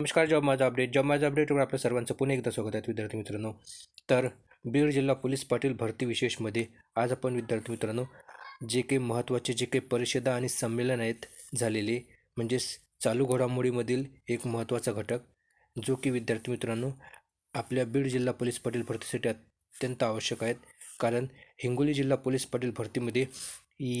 नमस्कार जॉब माझा update job माझा अपडेटवर आपल्या सर्वांचं पुन्हा एकदा स्वागत आहे विद्यार्थी मित्रांनो. तर बीड जिल्हा पोलीस पाटील भरती विशेषमध्ये आज आपण विद्यार्थी मित्रांनो जे काही महत्त्वाचे जे काही परिषदा आणि संमेलन आहेत झालेले म्हणजेच चालू घडामोडीमधील एक महत्त्वाचा घटक जो की विद्यार्थी मित्रांनो आपल्या बीड जिल्हा पोलीस पाटील भरतीसाठी अत्यंत आवश्यक आहेत. कारण हिंगोली जिल्हा पोलीस पाटील भरतीमध्ये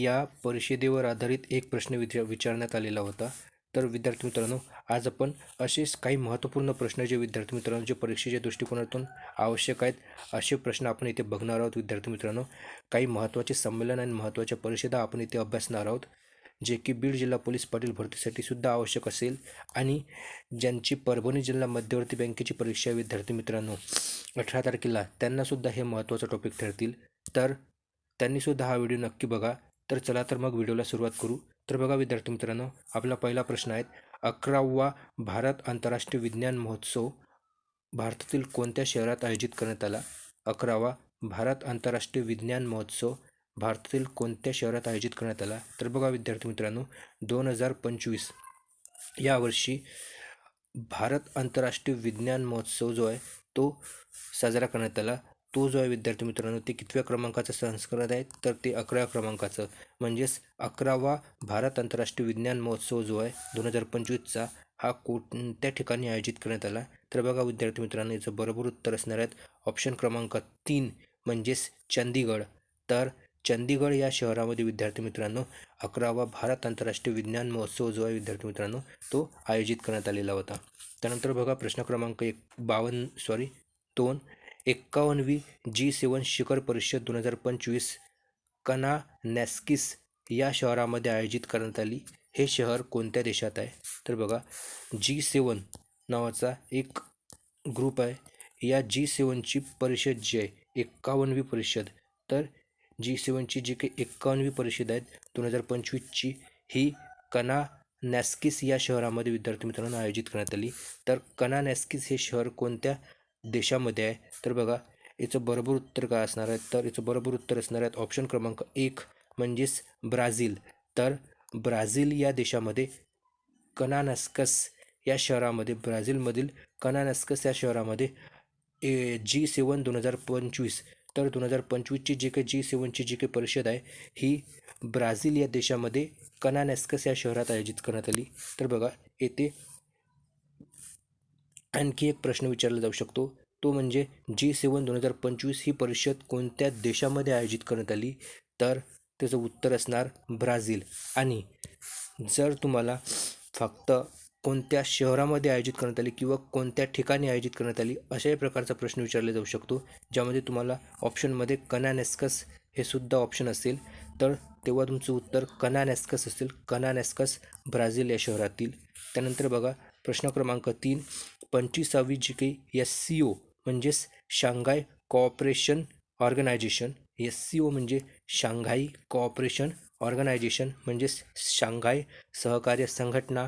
या परिषदेवर आधारित एक प्रश्न विचार विचारण्यात आलेला होता. तर विद्यार्थी मित्रांनो आज आपण असेच काही महत्त्वपूर्ण प्रश्न जे विद्यार्थी मित्रांनो जे परीक्षेच्या दृष्टिकोनातून आवश्यक आहेत असे प्रश्न आपण इथे बघणार आहोत. विद्यार्थी मित्रांनो काही महत्त्वाचे संमेलन आणि महत्त्वाच्या परिषदा आपण इथे अभ्यासणार आहोत जे की बीड जिल्हा पोलीस पाटील भरतीसाठी सुद्धा आवश्यक असेल आणि ज्यांची परभणी जिल्हा मध्यवर्ती बँकेची परीक्षा विद्यार्थी मित्रांनो अठरा तारखेला त्यांनासुद्धा हे महत्त्वाचं टॉपिक ठरतील. तर त्यांनीसुद्धा हा व्हिडिओ नक्की बघा. तर चला तर मग व्हिडिओला सुरुवात करू. तर बघा विद्यार्थी मित्रांनो आपला पहिला प्रश्न आहे अकरावा भारत आंतरराष्ट्रीय विज्ञान महोत्सव भारतातील कोणत्या शहरात आयोजित करण्यात आला? अकरावा भारत आंतरराष्ट्रीय विज्ञान महोत्सव भारतातील कोणत्या शहरात आयोजित करण्यात आला? तर बघा विद्यार्थी मित्रांनो दोन हजार पंचवीस. यावर्षी भारत आंतरराष्ट्रीय विज्ञान महोत्सव जो आहे तो साजरा करण्यात आला. तो जो आहे विद्यार्थी मित्रांनो ते कितव्या क्रमांकाचं संस्करण आहे? तर ते अकराव्या क्रमांकाचं. म्हणजेच अकरावा भारत आंतरराष्ट्रीय विज्ञान महोत्सव जो आहे दोन हजार पंचवीसचा हा कोणत्या ठिकाणी आयोजित करण्यात आला? तर बघा विद्यार्थी मित्रांनो याचं बरोबर उत्तर असणार आहेत ऑप्शन क्रमांक तीन म्हणजेच चंदीगड. तर चंदीगड या शहरामध्ये विद्यार्थी मित्रांनो अकरावा भारत आंतरराष्ट्रीय विज्ञान महोत्सव जो आहे विद्यार्थी मित्रांनो तो आयोजित करण्यात आलेला होता. त्यानंतर बघा प्रश्न क्रमांक एक बावन्न सॉरी दोन एक्कावन्नवी जी. सेवन शिखर परिषद दोन हजार पंचवीस कना नॅस्किस या शहरामध्ये आयोजित करण्यात आली. हे शहर कोणत्या देशात आहे? तर बघा जी सेवन नावाचा एक ग्रुप आहे. या जी सेवनची परिषद जी आहे एक्कावन्नवी परिषद. तर जी सेवनची जी काही एक्कावन्नवी परिषद आहेत दोन हजार पंचवीसची ही कना नॅस्किस या शहरामध्ये विद्यार्थी मित्रांनो आयोजित करण्यात आली. तर कना नॅस्किस हे शहर कोणत्या देशामध्ये आहे. तर बघा याचं बरोबर उत्तर काय असणार आहे? तर याचं बरोबर उत्तर असणार आहे ऑप्शन क्रमांक एक म्हणजेच ब्राझील. तर ब्राझील या देशामध्ये कनानस्कस या शहरामध्ये ब्राझीलमधील कनानस्कस या शहरामध्ये ए जी सेवन दोन हजार पंचवीस. तर दोन हजार पंचवीसची जी काही जी सेवनची जी काही परिषद आहे ही ब्राझील या देशामध्ये कनानॅस्कस या शहरात आयोजित करण्यात आली. तर बघा येथे आणखी एक प्रश्न विचारला जाऊ शकतो. तो म्हणजे जी सेवन दोन हजार पंचवीस ही परिषद कोणत्या देशामध्ये आयोजित करण्यात आली? तर त्याचं उत्तर असणार ब्राझील. आणि जर तुम्हाला फक्त कोणत्या शहरामध्ये आयोजित करण्यात आली किंवा कोणत्या ठिकाणी आयोजित करण्यात आली अशाही प्रकारचा प्रश्न विचारला जाऊ शकतो ज्यामध्ये तुम्हाला ऑप्शनमध्ये कनानेस्कस हे सुद्धा ऑप्शन असेल. तर तेव्हा तुमचं उत्तर कनानेस्कस असेल. कनानेस्कस ब्राझील या शहरातील. त्यानंतर बघा प्रश्न क्रमांक तीन. पंचवीसावी जी काही एस सी ओ म्हणजेच Shanghai Cooperation Organisation. S C O म्हणजे शांघाई कॉपरेशन ऑर्गनायझेशन म्हणजेच शांघाय सहकार्य संघटना.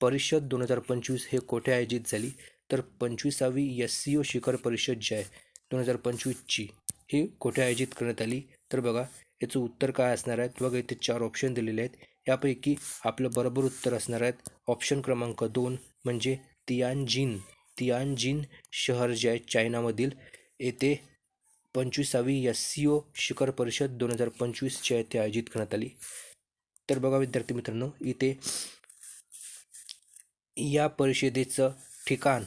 परिषद दोन हजार पंचवीस हे कोठे आयोजित झाली? तर पंचवीसावी एस सी ओ शिखर परिषद जी आहे दोन हजार पंचवीसची ही कोठे आयोजित करण्यात आली? तर बघा याचं उत्तर काय असणार आहे बघा इथे चार ऑप्शन दिलेले आहेत. यापैकी आपलं बरोबर उत्तर असणार आहेत. ऑप्शन क्रमांक दोन म्हणजे तियानजिन तियानजिन शहर जे आहे चायनामधील येथे पंचवीसावी एस सी ओ शिखर परिषद दोन हजार पंचवीसच्या येथे आयोजित करण्यात आली. तर बघा विद्यार्थी मित्रांनो इथे या परिषदेचं ठिकाण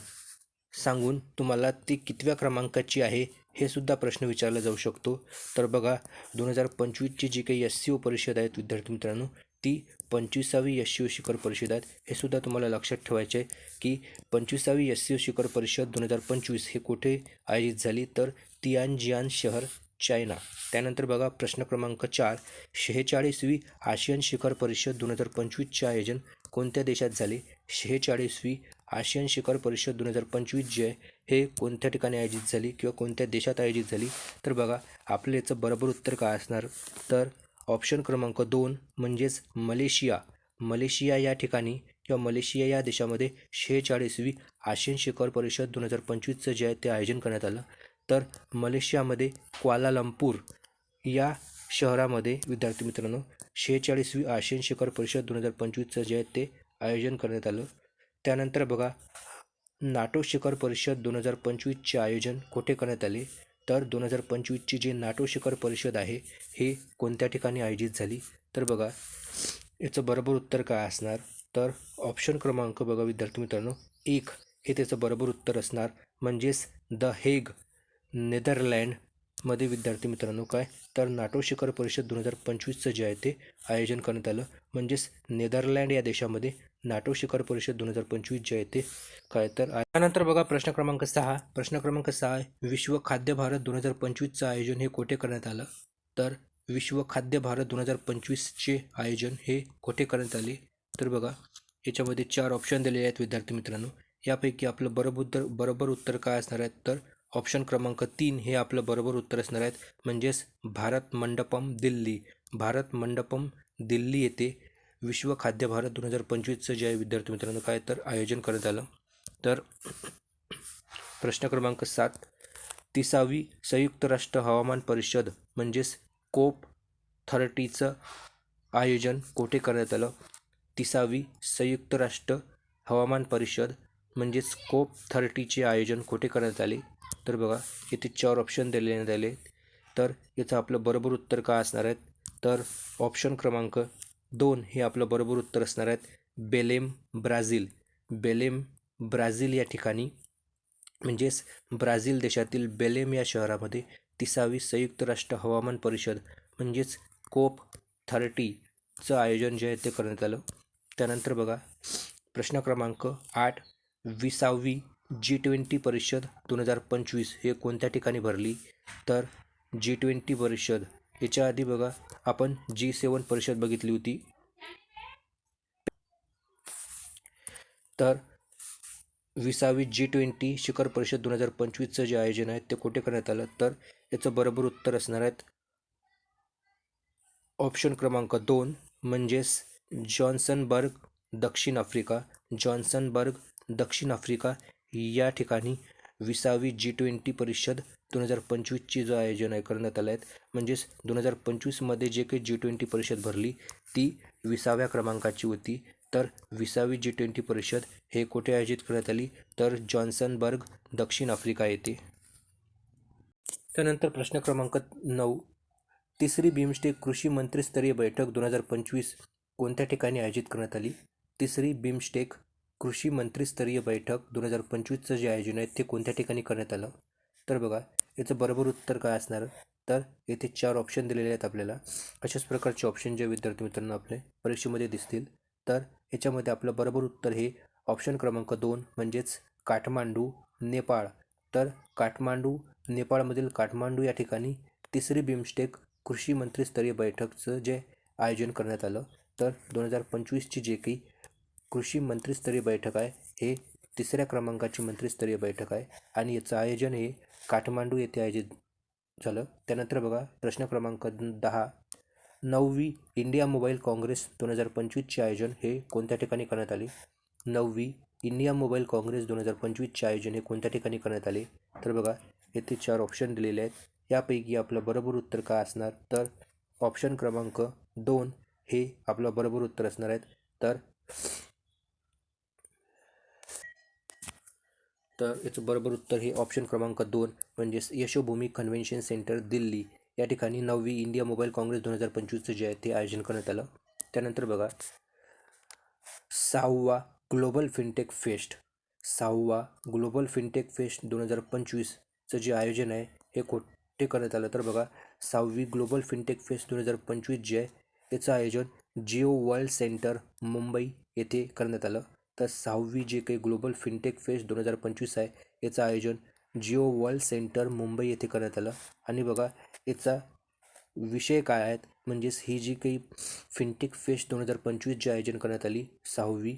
सांगून तुम्हाला ती कितव्या क्रमांकाची आहे हे सुद्धा प्रश्न विचारला जाऊ शकतो. तर बघा दोन हजार पंचवीसची जी काही एस सी ओ परिषद आहेत विद्यार्थी मित्रांनो ती पंचवीसावी एस सी ओ शिखर परिषद आहेत हे सुद्धा तुम्हाला लक्षात ठेवायचे आहे की पंचवीसावी एस सी ओ शिखर परिषद दोन हजार पंचवीस हे कुठे आयोजित झाली? तर तियानजियान शहर चायना. त्यानंतर बघा प्रश्न क्रमांक चार. शेहेचाळीसवी आशियन शिखर परिषद दोन हजार पंचवीसचे आयोजन कोणत्या देशात झाले? शेहेचाळीसवी आशियन शिखर परिषद दोन हजार पंचवीस जे आहे हे कोणत्या ठिकाणी आयोजित झाली किंवा कोणत्या देशात आयोजित झाली? तर बघा आपलं याचं बरोबर उत्तर काय असणार? तर ऑप्शन क्रमांक दोन म्हणजेच मलेशिया. मलेशिया या ठिकाणी किंवा मलेशिया या देशामध्ये शेहेचाळीसवी आशियन शिखर परिषद दोन हजार पंचवीसचं जे आहे ते आयोजन करण्यात आलं. तर मलेशियामध्ये क्वालालंपूर या शहरामध्ये विद्यार्थी मित्रांनो शेहेचाळीसवी आशियन शिखर परिषद दोन हजार पंचवीसचं जे आहे ते आयोजन करण्यात आलं. त्यानंतर बघा नाटो शिखर परिषद दोन हजार पंचवीसचे आयोजन कुठे करण्यात आले? तर दोन हजार पंचवीसची जी नाटो शिखर परिषद आहे हे कोणत्या ठिकाणी आयोजित झाली? तर बघा याचं बरोबर उत्तर काय असणार? तर ऑप्शन क्रमांक बघा विद्यार्थी मित्रांनो एक. हे त्याचं बरोबर उत्तर असणार म्हणजेच द हेग नेदरलँडमध्ये विद्यार्थी मित्रांनो काय? तर नाटो शिखर परिषद दोन हजार पंचवीसचं जे आहे ते आयोजन करण्यात आलं म्हणजेच नेदरलँड या देशामध्ये नाटो शिखर परिषद दोन हजार पंचवीस जे आहे ते काय तर त्यानंतर बघा प्रश्न क्रमांक सहा. प्रश्न क्रमांक सहा आहे विश्व खाद्य भारत दोन हजार पंचवीसचं आयोजन हे कोठे करण्यात आलं? तर विश्व खाद्य भारत दोन हजार पंचवीसचे आयोजन हे कोठे करण्यात आले? तर बघा याच्यामध्ये चार ऑप्शन दिलेले आहेत विद्यार्थी मित्रांनो. यापैकी आपलं बरोबर उत्तर बरोबर उत्तर काय असणार आहे तर ऑप्शन क्रमांक तीन हे आपलं बरोबर उत्तर असणार आहेत. म्हणजेच भारत मंडपम दिल्ली. भारत मंडपम दिल्ली येथे विश्व खाद्य भारत दोन हजार पंचवीसचं जे आहे विद्यार्थी मित्रांनो काय तर आयोजन करण्यात आलं. तर प्रश्न क्रमांक सात तिसावी संयुक्त राष्ट्र हवामान परिषद म्हणजेच कोप थर्टीचं आयोजन कोठे करण्यात आलं? तिसावी संयुक्त राष्ट्र हवामान परिषद म्हणजेच कोप थर्टीचे आयोजन कुठे करण्यात आले? तर बघा इथे चार ऑप्शन दिलेले आले तर याचं आपलं बरोबर उत्तर काय असणार आहे तर ऑप्शन क्रमांक दोन हे आपलं बरोबर उत्तर असणार आहेत. बेलेम ब्राझील. बेलेम ब्राझील या ठिकाणी. म्हणजेच ब्राझील देशातील बेलेम या शहरामध्ये तिसावी संयुक्त राष्ट्र हवामान परिषद म्हणजेच कोप थर्टीचं आयोजन जे आहे ते करण्यात आलं. त्यानंतर बघा प्रश्न क्रमांक आठ विसावी जी ट्वेंटी परिषद दोन हजार पंचवीस हे कोणत्या ठिकाणी भरली? तर जी ट्वेंटी परिषद याच्या आधी बघा आपण जी सेवन परिषद बघितली होती. तर विसावी जी ट्वेंटी शिखर परिषद दोन हजार पंचवीसचं जे आयोजन आहे ते कुठे करण्यात आलं? तर याचं बरोबर उत्तर असणार आहेत. ऑप्शन क्रमांक दोन म्हणजेच जॉन्सनबर्ग दक्षिण आफ्रिका. जॉन्सनबर्ग दक्षिण आफ्रिका या ठिकाणी विसावी जी ट्वेंटी परिषद दोन हजार पंचवीसची जो आयोजन आहे करण्यात आलं आहे म्हणजेच दोन हजार पंचवीसमध्ये जे काही जी ट्वेंटी परिषद भरली ती विसाव्या क्रमांकाची होती. तर विसावी जी ट्वेंटी परिषद हे कुठे आयोजित करण्यात आली? तर जॉन्सनबर्ग दक्षिण आफ्रिका येथे. त्यानंतर प्रश्न क्रमांक नऊ. तिसरी बिमस्टेक कृषी मंत्रीस्तरीय बैठक दोन हजार पंचवीस कोणत्या ठिकाणी आयोजित करण्यात आली? तिसरी बिमस्टेक कृषी मंत्रीस्तरीय बैठक दोन हजार पंचवीसचं जे आयोजन आहे ते कोणत्या ठिकाणी करण्यात आलं? तर बघा याचं बरोबर उत्तर काय असणार? तर येथे चार ऑप्शन दिलेले आहेत आपल्याला. अशाच प्रकारचे ऑप्शन जे विद्यार्थी मित्रांनो आपले परीक्षेमध्ये दिसतील. तर याच्यामध्ये आपलं बरोबर उत्तर हे ऑप्शन क्रमांक दोन म्हणजेच काठमांडू नेपाळ. तर काठमांडू नेपाळमधील काठमांडू या ठिकाणी तिसरी बिमस्टेक कृषी मंत्रीस्तरीय बैठकचं जे आयोजन करण्यात आलं. तर दोन हजार पंचवीसची जे काही कृषी मंत्रीस्तरीय बैठक आहे हे तिसऱ्या क्रमांकाची मंत्रिस्तरीय बैठक आहे आणि याचं आयोजन हे काठमांडू येथे आयोजित झालं. त्यानंतर बघा प्रश्न क्रमांक दहा नववी इंडिया मोबाईल काँग्रेस दोन हजार पंचवीसचे आयोजन हे कोणत्या ठिकाणी करण्यात आले? नववी इंडिया मोबाईल काँग्रेस दोन हजार पंचवीसचे आयोजन हे कोणत्या ठिकाणी करण्यात आले? तर बघा येथे चार ऑप्शन दिलेले आहेत. यापैकी आपलं बरोबर उत्तर काय असणार? तर ऑप्शन क्रमांक दोन हे आपलं बरोबर उत्तर असणार आहेत. तर तर याचं बरोबर उत्तर हे ऑप्शन क्रमांक दोन म्हणजेच यशोभूमी कन्व्हेन्शन सेंटर दिल्ली. या ठिकाणी नववी इंडिया मोबाईल काँग्रेस दोन हजार पंचवीसचं जे आहे ते आयोजन करण्यात आलं. त्यानंतर बघा सहावा ग्लोबल फिनटेक फेस्ट. सहावा ग्लोबल फिनटेक फेस्ट दोन हजार पंचवीसचं जे आयोजन आहे हे कोठे करण्यात आलं? तर बघा सहावी ग्लोबल फिनटेक फेस्ट दोन हजार पंचवीस जे आहे याचं आयोजन जिओ वर्ल्ड सेंटर मुंबई येथे करण्यात आलं. तर सहावी जे काही ग्लोबल फिनटेक फेस्ट दोन हजार पंचवीस आहे याचं आयोजन जिओ वर्ल्ड सेंटर मुंबई येथे करण्यात आलं. आणि बघा याचा विषय काय आहेत? म्हणजेच ही जी काही फिनटेक फेस्ट दोन हजार पंचवीस आयोजन करण्यात आली सहावी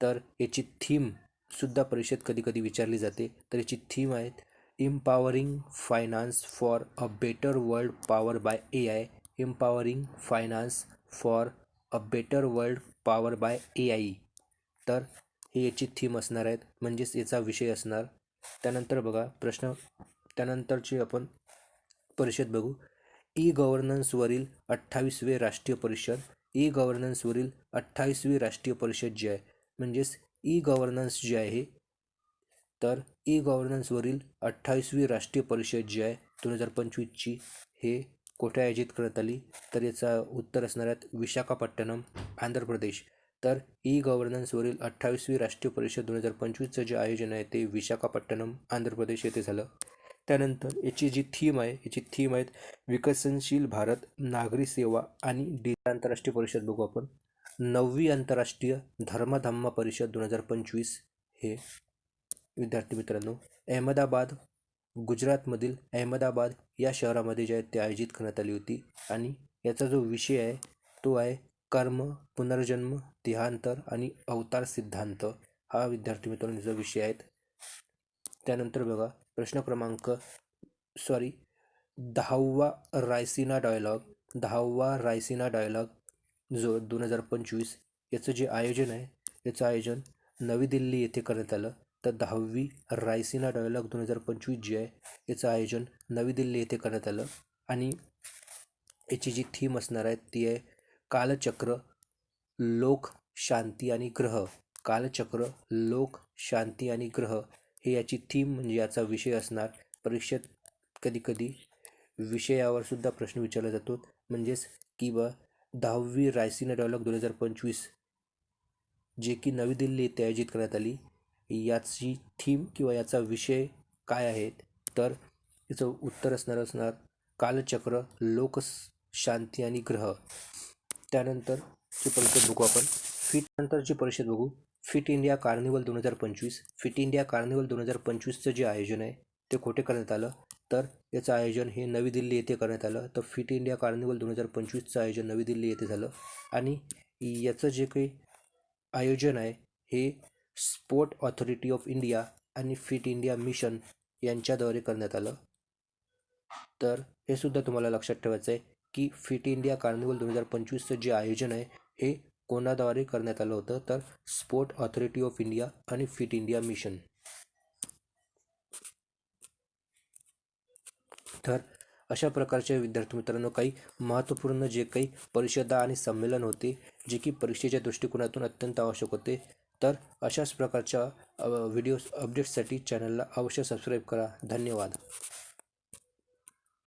तर याची थीमसुद्धा परिषद कधी कधी विचारली जाते. तर याची थीम आहेत empowering finance for a better world power by A I empowering finance for a better world power by A I तर हे याची थीम असणार आहेत. म्हणजेच याचा विषय असणार. त्यानंतर बघा प्रश्न त्यानंतरची आपण परिषद बघू. ई गव्हर्नन्सवरील अठ्ठावीसवे राष्ट्रीय परिषद. ई गव्हर्नन्सवरील अठ्ठावीसवी राष्ट्रीय परिषद जी आहे. म्हणजेच ई गव्हर्नन्स जे आहे तर ई गव्हर्नन्सवरील अठ्ठावीसवी राष्ट्रीय परिषद जी आहे दोन हजार पंचवीसची हे कोठे आयोजित करण्यात आली? तर याचा उत्तर असणार आहेत विशाखापट्टणम आंध्र प्रदेश. तर ई गव्हर्नन्सवरील अठ्ठावीसवी राष्ट्रीय परिषद दोन हजार पंचवीसचं जे आयोजन आहे ते विशाखापट्टणम आंध्र प्रदेश येथे झालं. त्यानंतर याची जी थीम आहे याची थीम आहेत विकसनशील भारत नागरी सेवा आणि डी आंतरराष्ट्रीय परिषद बघू आपण. नववी आंतरराष्ट्रीय धर्मधम्म परिषद दोन हजार पंचवीस हे विद्यार्थी मित्रांनो अहमदाबाद गुजरातमधील अहमदाबाद या शहरामध्ये जे आहे ते आयोजित करण्यात आली होती. आणि याचा जो विषय आहे तो आहे कर्म पुनर्जन्म देहांतर आणि अवतार सिद्धांत हा विद्यार्थी मित्रांचा विषय आहेत त्यानंतर बघा प्रश्न क्रमांक सॉरी दहावा रायसिना डायलॉग दहावा रायसिना डायलॉग जो दोन हजार पंचवीस याचं जे आयोजन आहे याचं आयोजन नवी दिल्ली येथे करण्यात आलं. तर दहावी रायसिना डायलॉग दोन हजार पंचवीस जे आहे याचं आयोजन नवी दिल्ली येथे करण्यात आलं. आणि याची जी थीम असणार आहे ती आहे कालचक्र लोक शांती आणि ग्रह. कालचक्र लोक शांती आणि ग्रह हे याची थीम म्हणजे याचा विषय असणार. परीक्षेत कधीकधी विषयावर सुद्धा प्रश्न विचारला जातो. म्हणजेच की बा दहावी रायसीना डायलॉग दोन हजार पंचवीस जे की नवी दिल्ली येथे आयोजित करण्यात आली याची थीम किंवा याचा विषय काय आहे? तर याचं उत्तर असणार असणार कालचक्र लोक शांती आणि ग्रह. त्यानंतर ची परिषद बघू आपण. फिट नंतरची परिषद बघू. फिट इंडिया कार्निवल दोन हजार पंचवीस. फिट इंडिया कार्निवल दोन हजार पंचवीसचं जे आयोजन आहे ते कुठे करण्यात आलं. तर याचं आयोजन हे नवी दिल्ली येथे करण्यात आलं. तर फिट इंडिया कार्निवल दोन हजार पंचवीसचं आयोजन नवी दिल्ली येथे झालं. आणि याचं जे काही आयोजन आहे हे स्पोर्ट ऑथॉरिटी ऑफ इंडिया आणि फिट इंडिया मिशन यांच्याद्वारे करण्यात आलं. तर हे सुद्धा तुम्हाला लक्षात ठेवायचं आहे की फिट इंडिया कार्निवल दोन हजार पंचवीसचं जे आयोजन आहे हे कोणाद्वारे करण्यात आलं होतं? तर स्पोर्ट ऑथॉरिटी ऑफ इंडिया आणि फिट इंडिया मिशन. तर अशा प्रकारच्या विद्यार्थी मित्रांनो काही महत्त्वपूर्ण जे काही परिषदा आणि संमेलन होते जे की परीक्षेच्या दृष्टिकोनातून अत्यंत आवश्यक होते तर अशाच प्रकारच्या व्हिडिओ अपडेट्ससाठी चॅनलला अवश्य सबस्क्राईब करा. धन्यवाद.